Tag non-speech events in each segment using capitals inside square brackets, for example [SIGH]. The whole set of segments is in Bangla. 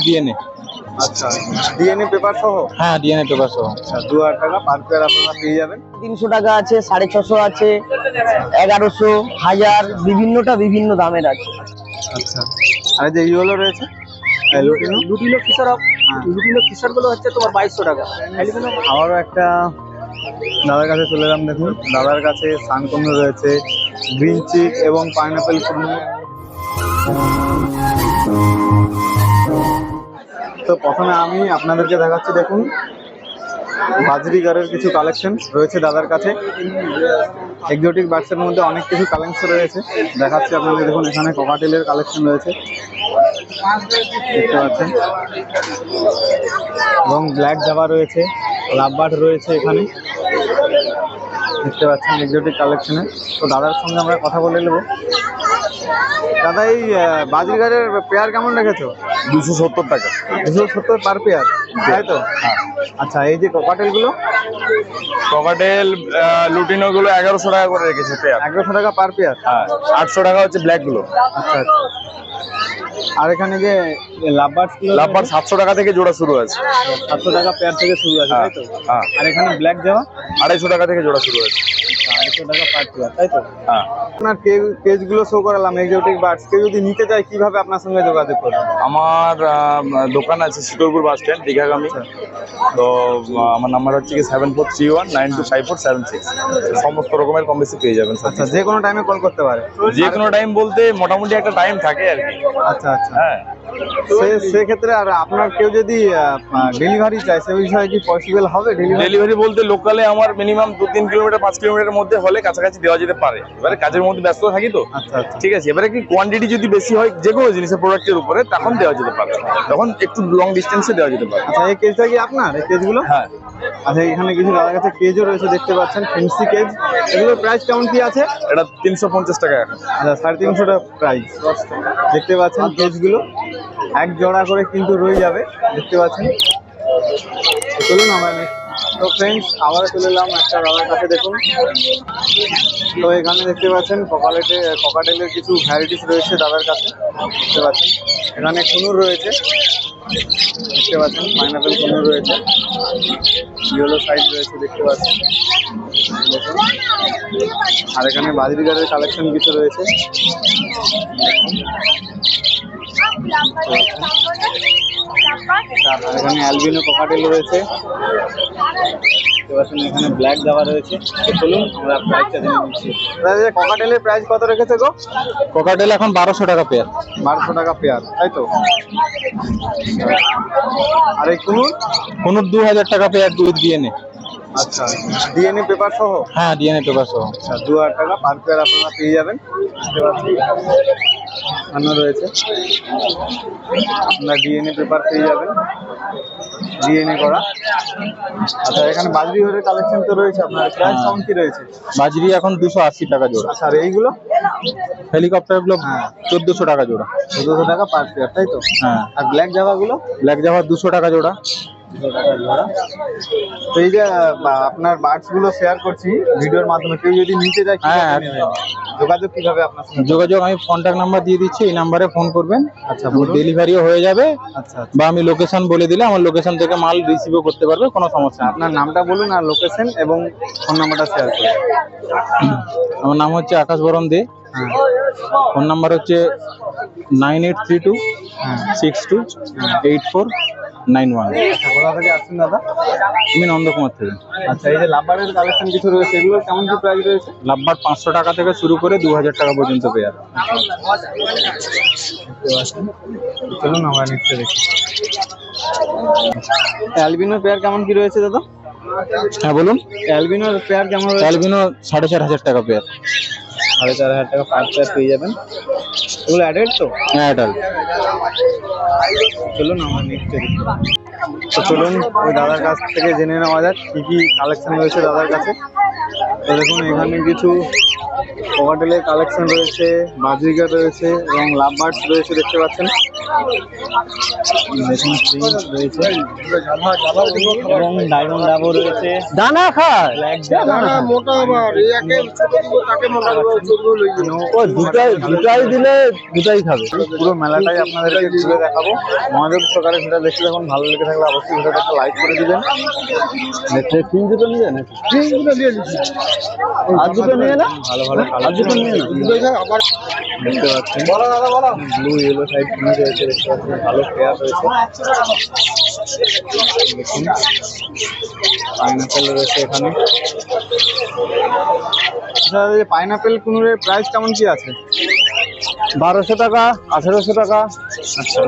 ডিএনএ। আচ্ছা ডিএনএ পেপার সহ? হ্যাঁ ডিএনএ পেপার সহ। আচ্ছা দু হাজার টাকা পার পেয়ার আপনারা পেয়ে যাবেন। তিনশো টাকা আছে সাড়ে ছশো আছে এগারোশো হাজার বিভিন্নটা বিভিন্ন দামের আছে। আচ্ছা আর যে ইয়েলো রয়েছে এই লুটিনো ফিশার হ্যাঁ। লুটিনো ফিশারগুলো হচ্ছে তোমার বাইশশো টাকা। আবারও একটা দাদার কাছে চলে এলাম দেখুন। দাদার কাছে সানকমে রয়েছে গ্রিন চিক এবং পাইনাপেল কুর্মে তো প্রথমে আমি আপনাদেরকে দেখাচ্ছি, দেখুন। বাজরিগারের কিছু কালেকশন রয়েছে দাদার কাছে। এক্সোটিক বার্ডসের মধ্যে অনেক কিছু কালেকশন রয়েছে। দেখাচ্ছি আপনাদের, দেখুন, এখানে ককাটেলের কালেকশন রয়েছে। দেখতে পাচ্ছেন। এবং ব্ল্যাক জাবা রয়েছে লাভবার্ড রয়েছে এখানে। দেখতে পাচ্ছেন এক্সোটিক কালেকশনে তো দাদার সঙ্গে আমরা কথা বলে নেব। দাদা এই বাজিগারের পেয়ার কেমন রেখেছো? দুশো সত্তর টাকা। দুশো সত্তর পার পেয়ার তাই তো? আচ্ছা এই যে ককাটেলগুলো ককাটেল লুটিনো গুলো এগারোশো টাকা করে রেখেছে পেয়ার। এগারোশো টাকা পার পেয়ার? হ্যাঁ আটশো টাকা হচ্ছে ব্ল্যাকগুলো আচ্ছা আচ্ছা। আর এখানে যে লাভবার্ডস লাভবার সাতশো টাকা থেকে জোড়া শুরু আছে সাতশো টাকা পেয়ার থেকে শুরু আছে হ্যাঁ তাই তো? হ্যাঁ আর এখানে ব্ল্যাক যাওয়া আড়াইশো টাকা থেকে জোড়া শুরু আছে আড়াইশো টাকা পার পেয়ার তাই তো? হ্যাঁ। আপনার পেজগুলো শো করালাম এক্সোটিক বার্ডস কেউ যদি নিতে চায় কীভাবে আপনার সঙ্গে যোগাযোগ করবে আমার দোকান আছে শিকরপুর বাস স্ট্যান্ড দীঘাগামী। তো আমার নাম্বার হচ্ছে কি seven four three one nine two five four seven six সমস্ত রকমের কম বেশি পেয়ে যাবেন আচ্ছা যে কোনো টাইমে কল করতে পারে। যে কোনো টাইম বলতে মোটামুটি একটা টাইম থাকে আর কি। আচ্ছা আচ্ছা। হ্যাঁ। সেক্ষেত্রে আর আপনার কেউ যদি ডেলিভারি চায় সে বিষয়ে কি পসিবল হবে ডেলিভারি বলতে লোকালে আমার মিনিমাম দু তিন কিলোমিটার পাঁচ কিলোমিটারের মধ্যে হলে কাছাকাছি দেওয়া যেতে পারে। এবারে কাজের মধ্যে ব্যস্ত থাকি তো। আচ্ছা আচ্ছা। ঠিক আছে এবারে কি কোয়ান্টিটি যদি বেশি হয় যে কোনো জিনিসের প্রোডাক্টের উপরে তখন দেওয়া যেতে পারে। তখন একটু লং ডিস্টেন্সে দেওয়া যেতে পারে। আচ্ছা এই কেজটা কি আপনার এই কেজগুলো হ্যাঁ। আচ্ছা এখানে কিছু দাদার কাছে কেজও রয়েছে দেখতে পাচ্ছেন ফেন্সি কেজ এগুলোর প্রাইস কেমন কি আছে? এটা তিনশো পঞ্চাশ টাকা আচ্ছা সাড়ে তিনশো টাকা প্রাইস দেখতে পাচ্ছেন কেজগুলো এক জোড়া করে কিন্তু রয়ে যাবে, দেখতে পাচ্ছেন। চলুন আমরা তো ফ্রেন্ডস আবার চলে এলাম একটা দাদার কাছে, দেখুন। তো এখানে দেখতে পাচ্ছেন ককালেটে ককাটেলের কিছু ভ্যারাইটিস রয়েছে দাদার কাছে, দেখতে পাচ্ছেন। এখানে কুনুর রয়েছে, দেখতে পাচ্ছেন পাইনাপেল কুনুর রয়েছে। ইয়েলো সাইড রয়েছে, দেখতে পাচ্ছেন। দেখুন আর এখানে বাজরিগারের কালেকশন কিছু রয়েছে। এখানে অ্যালবিনো ককাটেল রয়েছে। এখানে ব্ল্যাক দেওয়া রয়েছে। চলুন আমরা প্রাইসটা জেনে নিচ্ছি। দাদা ককাটেলের প্রাইস কত রেখেছে গো? কোকাটেল এখন বারোশো টাকা পেয়ার বারোশো টাকা পেয়ার তাই তো? আর এই কুনুর? কোনো দু হাজার টাকা পেয়ার দুধ ডিএনএ আচ্ছা ডিএনএ পেপার সহ? হ্যাঁ ডিএনএ পেপার সহ। আচ্ছা দু হাজার টাকা পার পেয়ার আপনারা পেয়ে যাবেন। এখানে রয়েছে। আপনার ডিএনএ পেপার পেয়ে যাবেন। ডিএনএ করা। আচ্ছা এখানে বাজরি ঘরের কালেকশন তো রয়েছে আপনার। প্রাইস কেমন কি রয়েছে। বাজরি এখন দুশো আশি টাকা জোড়া। আচ্ছা আর এইগুলো? হেলিকপ্টারগুলো হ্যাঁ। চোদ্দশো টাকা জোড়া। চোদ্দশো টাকা পার পেয়ার তাই তো? হ্যাঁ। আর ব্ল্যাক জামাগুলো ব্ল্যাক জাভা দুশো টাকা জোড়া। তো এই যে আপনার বার্ডসগুলো শেয়ার করছি ভিডিওর মাধ্যমে কেউ যদি নিতে চায় হ্যাঁ। যোগাযোগ কীভাবে আপনার যোগাযোগ আমি কন্ট্যাক্ট নাম্বার দিয়ে দিচ্ছি এই নাম্বারে ফোন করবেন। আচ্ছা ডেলিভারিও হয়ে যাবে। আচ্ছা আচ্ছা। বা আমি লোকেশন বলে দিলে আমার লোকেশন থেকে মাল রিসিভও করতে পারবে কোনো সমস্যা আপনার নামটা বলুন আর লোকেশন এবং ফোন নাম্বারটা শেয়ার করুন। [CLEARS THROAT] আমার নাম হচ্ছে আকাশ বরণ দে। হ্যাঁ। ফোন নাম্বার হচ্ছে নাইন এইট থ্রি টু হ্যাঁ। Six two eight four nine one. কোথা থেকে আসছেন দাদা? আমি নন্দকুমার থেকে। আচ্ছা এই যে লাভবারের কালেকশন কিছু রয়েছে এগুলো কেমন কি প্রাইস রয়েছে? লাভবার পাঁচশো টাকা থেকে শুরু করে দু হাজার টাকা পর্যন্ত পেয়ার। চলুন আমরা নিচ্ছে দেখি। অ্যালবিনো পেয়ার কেমন কি রয়েছে দাদা? হ্যাঁ বলুন। অ্যালবিনোর পেয়ার কেমন অ্যালবিনো সাড়ে চার হাজার টাকা পেয়ার সাড়ে চার হাজার টাকা পাঁচ হাজার পেয়ে যাবেন। এগুলো অ্যাডাল্ট তো? হ্যাঁ অ্যাডাল্ট চলুন আমরা নিচ্ছে দেখি। তো চলুন ওই দাদার কাছ থেকে জেনে নেওয়া যাক কী কী কালেকশন রয়েছে দাদার কাছে। তো দেখুন এখানে কিছু ককাটেলের কালেকশন রয়েছে বাজিকার রয়েছে এবং লাভ বার্ডস রয়েছে দেখতে পাচ্ছেন। এবং ডায়মন্ড ডাবও রয়েছে। দানা খায়। ও দুটাই দুটাই দিলে দুটাই খাবে। পুরো মেলাটাই আপনাদেরকে ঘুরে দেখাবো। মনোযোগ সহকারে সেটা দেখতে যখন ভালো লেগে থাকলে অবশ্যই ভিডিওটা একটা লাইক করে দিবেন। তিন দুটো নিয়ে নাকি? তিনগুলো দিয়ে দিচ্ছি আর দুটো নিয়ে না? ভালো ভালো আর দুটো নিয়ে না? দুটো এখানে আবার দেখতে পাচ্ছেন। বলো দাদা বলো। ব্লু ইয়েলো সাইড কিনে রয়েছে দেখতে পাচ্ছেন। ভালো পেয়ার রয়েছে। দেখুন পাইনাপেল রয়েছে এখানে। আচ্ছা এই পাইনাপেল কুনুরের প্রাইস কেমন কি আছে? বারোশো টাকা আঠেরোশো টাকা। আচ্ছা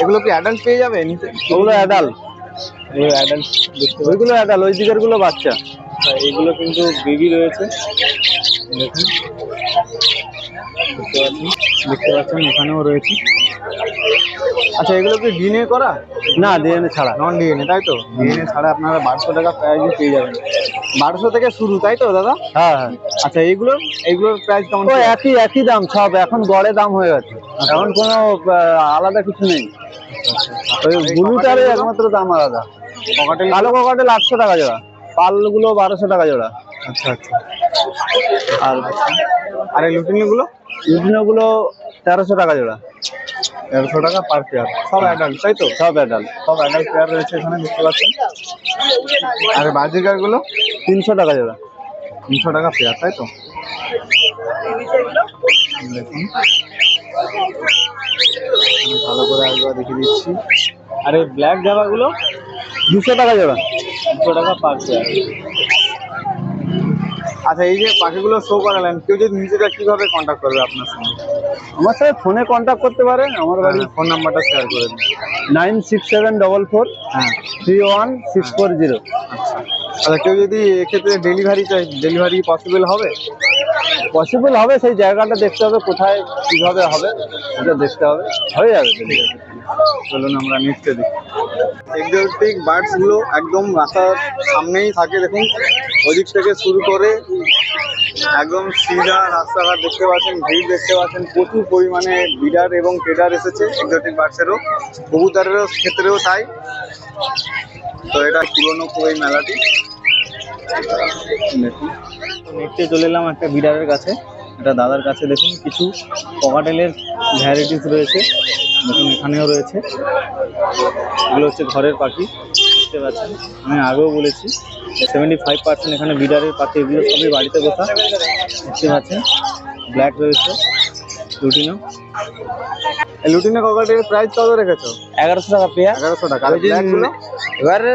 এগুলো কি অ্যাডাল্ট পেয়ে যাবে? নিচে ওগুলো অ্যাডাল এগুলো অ্যাডাল্ট ওইগুলো অ্যাডাল্ট ওই দিকেরগুলো বাচ্চা। এগুলো কিন্তু বেবি রয়েছে। দেখুন। দেখতে পাচ্ছেন। দেখতে পাচ্ছেন এখানেও রয়েছে। আচ্ছা এগুলো কি ডিএনএ করা? না ডিএনএ ছাড়া। নন ডিএনএ তাই তো? ডিএনএ ছাড়া আপনারা বারোশো টাকা প্রাইজে পেয়ে যাবেন। বারোশো থেকে শুরু তাই তো দাদা? হ্যাঁ হ্যাঁ। আচ্ছা এইগুলোর এইগুলোর প্রাইস কেমন ও একই একই দাম সব এখন গড়ে দাম হয়ে গেছে। এখন কোনো আলাদা কিছু নেই। ওই এই ব্লুটারে একমাত্র দাম আলাদা। কালো ককাটেল আটশো টাকা জোড়া। পালগুলো বারোশো টাকা জোড়া। আচ্ছা আচ্ছা। আর আর এই লুটিনিগুলো? ইউটিনোগুলো তেরোশো টাকা জোড়া। দেড়শো টাকা পার পেয়ার সব অ্যাডাল্ট তাই তো? সব অ্যাডাল সব অ্যাডাল্ট পেয়ার রয়েছে এখানে দেখতে পাচ্ছেন? আর বাজিকারগুলো তিনশো টাকা জোড়া। তিনশো টাকা পেয়ার তাই তো? দেখুন। ভালো করে একবার দেখিয়ে দিচ্ছি। আর এই ব্ল্যাক জামাগুলো দুশো টাকা জোড়া। দুশো টাকা পার পেয়ার আচ্ছা এই যে পাখিগুলো শো করালেন কেউ যদি নিজেরা কীভাবে কন্ট্যাক্ট করবে আপনার সঙ্গে? আমার সাথে ফোনে কন্ট্যাক্ট করতে পারেন আমার বাড়ির ফোন নাম্বারটা শেয়ার করে দিন। Nine six seven double four হ্যাঁ। Three one six four zero আচ্ছা। কেউ যদি এক্ষেত্রে ডেলিভারি চাই ডেলিভারি পসিবল হবে? পসিবল হবে সেই জায়গাটা দেখতে হবে কোথায় কীভাবে হবে সেটা দেখতে হবে। হয়ে যাবে delivery। চলুন আমরা নেক্সটে দেখি। এক্সোটিক বার্ডসগুলো একদম রাস্তার সামনেই থাকে, দেখুন। ওদিক থেকে শুরু করে একদম সিধা রাস্তাঘাট দেখতে পাচ্ছেন, ভিড় দেখতে পাচ্ছেন। প্রচুর পরিমাণে বিডার এবং ট্রেডার এসেছে এক্সোটিক বার্ডসেরও কবুতরেরও ক্ষেত্রেও তাই। তো এটা পুরনো খুব এই মেলাটি। দেখুন। নেক্সটে চলে এলাম একটা বিডারের কাছে। এটা দাদার কাছে দেখুন কিছু পকাটেলের ভ্যারাইটিস রয়েছে দেখুন এখানেও রয়েছে। এগুলো হচ্ছে ঘরের পাখি দেখতে পাচ্ছেন। আমি আগেও বলেছি সেভেন্টি ফাইভ পার্সেন্ট এখানে বিডারের পাখি এগুলো সবই বাড়িতে বসা দেখতে পাচ্ছেন। ব্ল্যাক রয়েছে লুটিনো লুটিনো ককাটের প্রাইস কত রেখেছো? এগারোশো টাকা পেয়ে। এগারোশো টাকা। আর ব্ল্যাকগুলো এবারে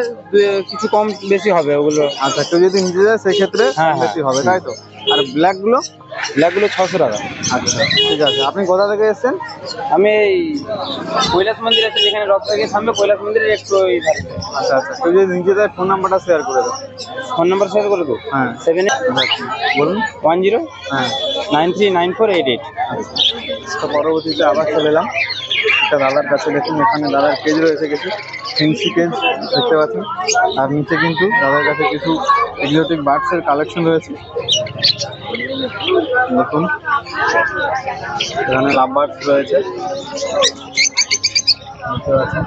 কিছু কম বেশি হবে ওগুলো। আচ্ছা কেউ যদি নিতে যায় সেক্ষেত্রে হ্যাঁ, হ্যাঁ। বেশি হবে তাই তো? আর ব্ল্যাকগুলো ব্ল্যাকগুলো ছশো টাকা। আচ্ছা ঠিক আছে। আপনি কোথা থেকে এসেছেন? আমি এই কৈলাস মন্দির আছে যেখানে রথ থেকে সামনে কৈলাস মন্দিরের একটু ওই আচ্ছা আচ্ছা। তুই যদি নিতে যায় ফোন নাম্বারটা শেয়ার করে দাও। ফোন নাম্বার শেয়ার করে দেবো? হ্যাঁ। সেভেন বলুন। ওয়ান জিরো হ্যাঁ। Nine three nine four eight eight. তো পরবর্তীতে আবার চলে এলাম। একটা দাদার কাছে দেখুন এখানে দাদার কেজ রয়েছে কিছু। ফেন্সি কেজ দেখতে পাচ্ছেন। আর নিচে কিন্তু দাদার কাছে কিছু এক্সোটিক বার্ডসের কালেকশন রয়েছে। দেখুন। এখানে লাভ বার্ডস রয়েছে। দেখতে পাচ্ছেন।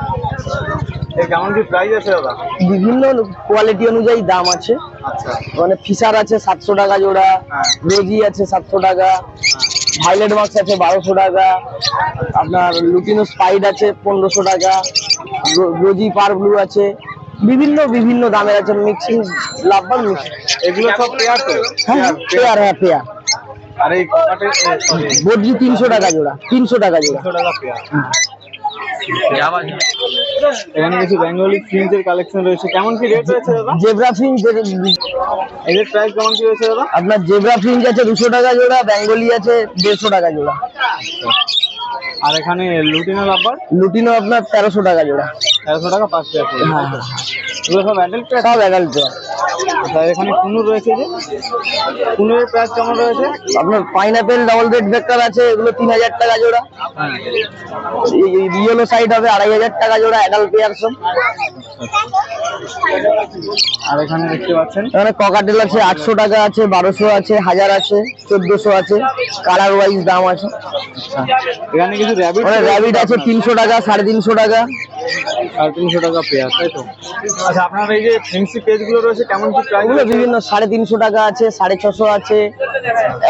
এই কেমন কি প্রাইস আছে দাদা? বিভিন্ন কোয়ালিটি অনুযায়ী দাম আছে। আচ্ছা। মানে ফিশার আছে সাতশো টাকা জোড়া হ্যাঁ। রোজি আছে সাতশো টাকা। ভাইলেট মাছ আছে বারোশো টাকা। আপনার লুটিনো স্পাইড আছে পনেরোশো টাকা। রোজি পার ব্লু আছে। বিভিন্ন বিভিন্ন দামের আছে মিক্সিং লাভবান মিক্সিং এগুলো সব পেয়ার তো? হ্যাঁ পেয়ার হ্যাঁ পেয়ার আর এই বদ্রি তিনশো টাকা জোড়া তিনশো টাকা জোড়া। টাকা পেয়ার এখানে কিছু বেঙ্গলি প্রিন্টের কালেকশন রয়েছে। কেমন কি রেট রয়েছে দাদা? জেব্রা ফিঞ্চ এদের প্রাইস কেমন কি রয়েছে দাদা? আপনার জেব্রা ফিল্ম আছে দুশো টাকা জোড়া বেঙ্গলি আছে দেড়শো টাকা জোড়া। আর এখানে লুটিনো লাম্বার লুটিনো আপনার তেরোশো টাকা জোড়া। তেরোশো টাকা পাঁচ পেয়ার হ্যাঁ হ্যাঁ। এগুলো সব অ্যাডাল্ট পেয়ার সব অ্যাডাল্ট পেয়ার আর এখানে কুনুর রয়েছে যে? কুনুরের প্রাইস কেমন রয়েছে? আপনার পাইনাপেল ডাবল রেড ভেক্টর আছে এগুলো তিন হাজার টাকা জোড়া। হ্যাঁ। ইয়েলো সাইড হবে আড়াই হাজার টাকা জোড়া অ্যাডাল্ট পেয়ার সব। আর এখানে দেখতে পাচ্ছেন। এখানে ককাটেল আছে আটশো টাকা আছে বারোশো আছে হাজার আছে চোদ্দশো আছে কালার ওয়াইজ দাম আছে। আচ্ছা। এখানে কিছু র্যাবিট র্যাবিট আছে তিনশো টাকা সাড়ে তিনশো টাকা। সাড়ে তিনশো টাকা পেয়ার তাই তো? আচ্ছা আপনার এই যে ফেন্সি পেজগুলো রয়েছে কেমন কি প্রাইস বিভিন্ন সাড়ে তিনশো টাকা আছে সাড়ে ছশো আছে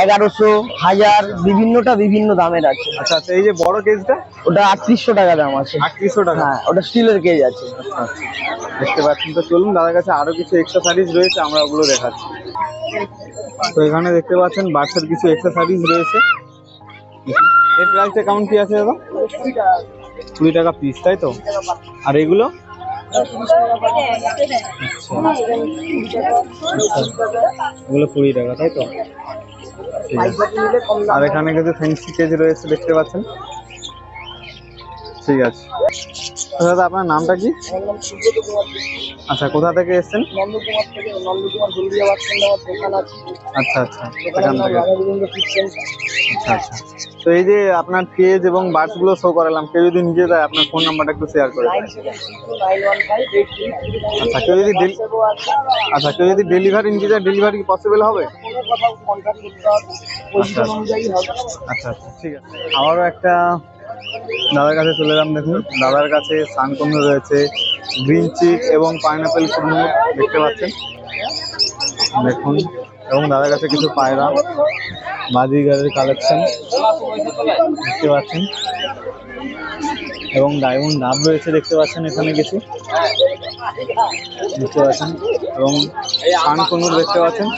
এগারোশো হাজার বিভিন্নটা বিভিন্ন দামের আছে। আচ্ছা আচ্ছা এই যে বড় কেজটা ওটা আটত্রিশশো টাকা দাম আছে। আটত্রিশশো টাকা? হ্যাঁ ওটা স্টিলের কেজ আছে। আচ্ছা দেখতে পাচ্ছেন তো চলুন দাদার কাছে আরও কিছু এক্সেসরিজ রয়েছে আমরা ওগুলো দেখাচ্ছি। তো এখানে দেখতে পাচ্ছেন বাচ্চার কিছু এক্সেসরিজ রয়েছে। এর প্রাইসটা কেমন কি আছে দাদা? কুড়ি টাকা পিস তাই তো? আর এগুলো? এগুলো কুড়ি টাকা, তাই তো? আর এখানে কিন্তু ফেন্সি কেজি রয়েছে, দেখতে পাচ্ছেন? ঠিক আছে। দাদা আপনার নামটা কি? আচ্ছা কোথা থেকে এসেছেন? আচ্ছা আচ্ছা এখান থেকে। আচ্ছা আচ্ছা। তো এই যে আপনার পেজ এবং বার্ডসগুলো শো করালাম কেউ যদি নিজে দেয় আপনার ফোন নাম্বারটা একটু শেয়ার করে আচ্ছা কেউ যদি আচ্ছা কেউ যদি ডেলিভারি নিতে চায় ডেলিভারি পসিবল হবে? অনুযায়ী হবে আচ্ছা আচ্ছা ঠিক আছে। আবারও একটা দাদার কাছে চলে এলাম দেখুন। দাদার কাছে সানকন্দ রয়েছে, গ্রিন চিক এবং পাইনাপেল কুর্মো দেখতে পাচ্ছেন। দেখুন, এবং দাদার কাছে কিছু পায়রা, বাজিগারের কালেকশন দেখতে পাচ্ছেন। এবং ডায়মন্ড ডাব রয়েছে দেখতে পাচ্ছেন এখানে কিছু। দেখতে পাচ্ছেন, এবং খান কনুর দেখতে পাচ্ছেন।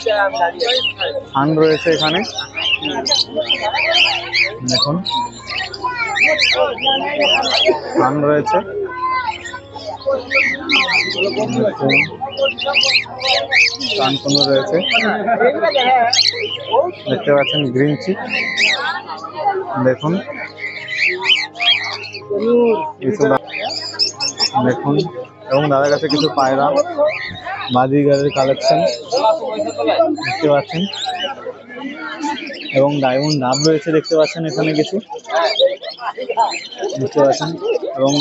খান রয়েছে এখানে। দেখুন খান রয়েছে। রয়েছে। দেখতে পাচ্ছেন গ্রিন চিক। দেখুন। দেখুন। এবং দাদার কাছে কিছু পায়রা। বাজিগারের কালেকশন দেখতে পাচ্ছেন। এবং ডায়মন্ড ডাব রয়েছে, দেখতে পাচ্ছেন এখানে কিছু। দেখতে পাচ্ছেন। এবং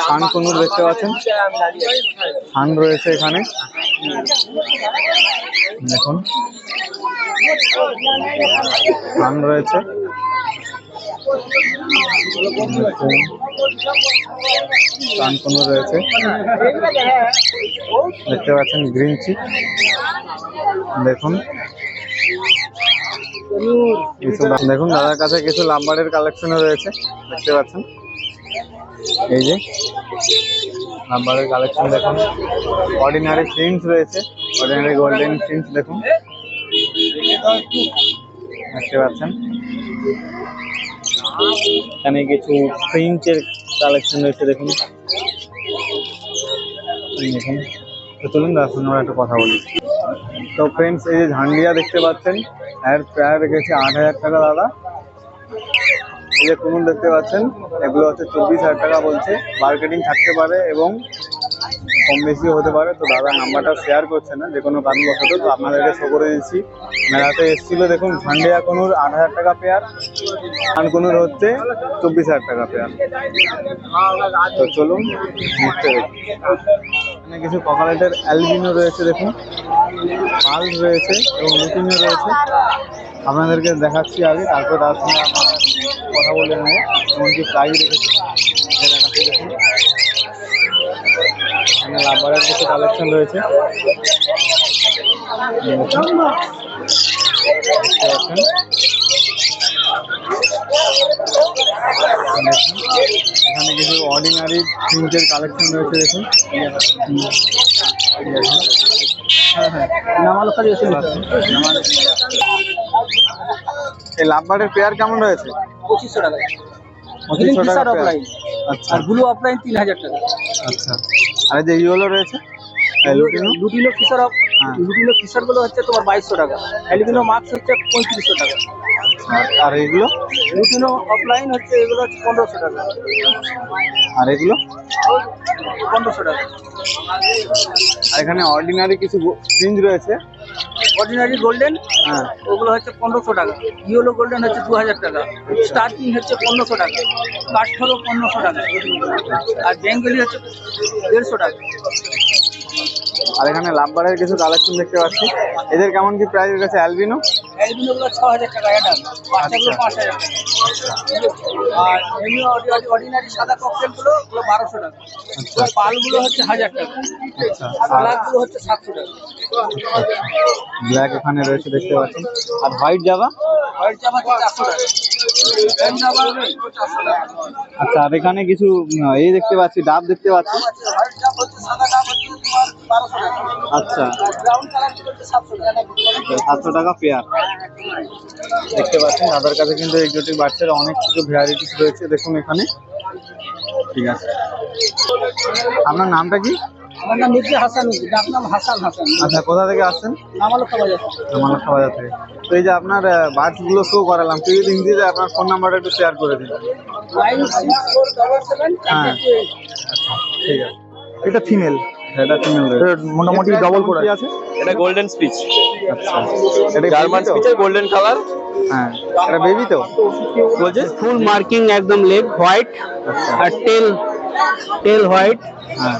খান কনুর দেখতে পাচ্ছেন। খান রয়েছে এখানে। দেখুন। খান রয়েছে। রয়েছে। দেখতে পাচ্ছেন গ্রিন চিক দেখুন। দেখুন, দাদার কাছে কিছু লাম্বারের কালেকশনও রয়েছে, দেখতে পাচ্ছেন। এই যে লাম্বারের কালেকশন দেখুন। অর্ডিনারি প্রিন্টস রয়েছে অর্ডিনারি গোল্ডেন প্রিন্টস দেখুন। দেখতে পাচ্ছেন। এখানে কিছু প্রিন্টের কালেকশন রয়েছে, দেখুন। দেখুন। চলুন দাদা সঙ্গে আমরা একটু কথা বলি। তো ফ্রেন্ডস এই যে ঝান্ডিয়া দেখতে পাচ্ছেন এর প্রায় রেখেছে আট হাজার টাকা, দাদা। এই যে কুমুর দেখতে পাচ্ছেন, এগুলো হচ্ছে চব্বিশ হাজার টাকা বলছে। মার্কেটিং থাকতে পারে এবং কম বেশিও হতে পারে। তো দাদা নাম্বারটা শেয়ার করছে না যে কোনো কারণবশত। তো আপনাদেরকে শো করে দিচ্ছি। মেলাতে এসেছিল, দেখুন ঝান্ডিয়া কনুর আট হাজার টাকা পেয়ার খান কনুর হচ্ছে চব্বিশ হাজার টাকা পেয়ার তো চলুন দেখি। এখানে কিছু ককালেটের অ্যালবিনো রয়েছে, দেখুন। পালস রয়েছে এবং লুটিনও রয়েছে। আপনাদেরকে দেখাচ্ছি আগে, তারপর তার সঙ্গে কথা বলে নেব। এমনকি প্রাইজ রেখেছি দেখাচ্ছি, দেখুন। এখানে রাবারের কিছু কালেকশন রয়েছে। এখানে কিছু অর্ডিনারি প্রিন্টের কালেকশন রয়েছে দেখুন। হ্যাঁ হ্যাঁ। নামালখালি এসে এই লাভবারের পেয়ার কেমন রয়েছে? পঁচিশশো টাকা। পঁচিশশো টাকা Fisher আচ্ছা। আর ব্লু অফলাইন তিন হাজার টাকা। আচ্ছা। আর এই যে ইয়েলো রয়েছে? লুটিনো ফিশার অফ। লুটিনো ফিশারগুলো হচ্ছে তোমার বাইশশো টাকা। অ্যালুমিনো মার্কস হচ্ছে পঁয়ত্রিশশো টাকা। আর- এগুলো? লুটিনো অফলাইন হচ্ছে এগুলো হচ্ছে পনেরোশো টাকা। আর এগুলো? পনেরোশো টাকা। আর এখানে অর্ডিনারি কিছু ফ্রিঞ্জ রয়েছে। অর্ডিনারি গোল্ডেন হ্যাঁ। ওগুলো হচ্ছে পনেরোশো টাকা। ইয়েলো গোল্ডেন হচ্ছে দু হাজার টাকা। স্টার্টিং হচ্ছে পনেরোশো টাকা। কাঠখরো পনেরোশো টাকা। আর বেঙ্গলি হচ্ছে দেড়শো টাকা। আর এখানে লাভবারের কিছু কালেকশন দেখতে পাচ্ছি। এদের কেমন কি প্রাইস গেছে অ্যালবিনো অ্যালবিনোগুলো ছ হাজার টাকা অ্যাডাল বাচ্চাগুলো পাঁচ হাজার টাকা। আর এমনি অর্ডিনারি সাদা ককটেলগুলো ওগুলো বারোশো টাকা। পালগুলো হচ্ছে হাজার টাকা। আচ্ছা। সালাদগুলো হচ্ছে সাতশো টাকা। ব্ল্যাক এখানে রয়েছে দেখতে পাচ্ছেন। আর হোয়াইট জাবা আচ্ছা আর এখানে কিছু এই দেখতে পাচ্ছি ডাব দেখতে পাচ্ছি। আচ্ছা। সাতশো টাকা পেয়ার। দেখতে পাচ্ছেন দাদার কাছে কিন্তু এক্সোটিক বাচ্চার অনেক কিছু ভ্যারাইটিস রয়েছে দেখুন এখানে। ঠিক আছে। আপনার নামটা কি? আমার নাম মির্জা হাসান ডাক নাম হাসান হাসান। আচ্ছা কোথা থেকে আসছেন? বাজার থেকে। তো এই যে আপনার বার্ডসগুলো শো করালাম কেউ যদি আপনার ফোন নাম্বারটা একটু শেয়ার করে দিন। হ্যাঁ। ঠিক আছে। এটা ফিমেল এটা ফিমেল মোটামুটি করে আছে? এটা গোল্ডেন স্পিচ আচ্ছা। এটা জার্মান স্পিচের গোল্ডেন কালার হ্যাঁ। এটা বেবি তো? বলছে ফুল মার্কিং একদম লেগ হোয়াইট আর টেল টেল হোয়াইট হ্যাঁ।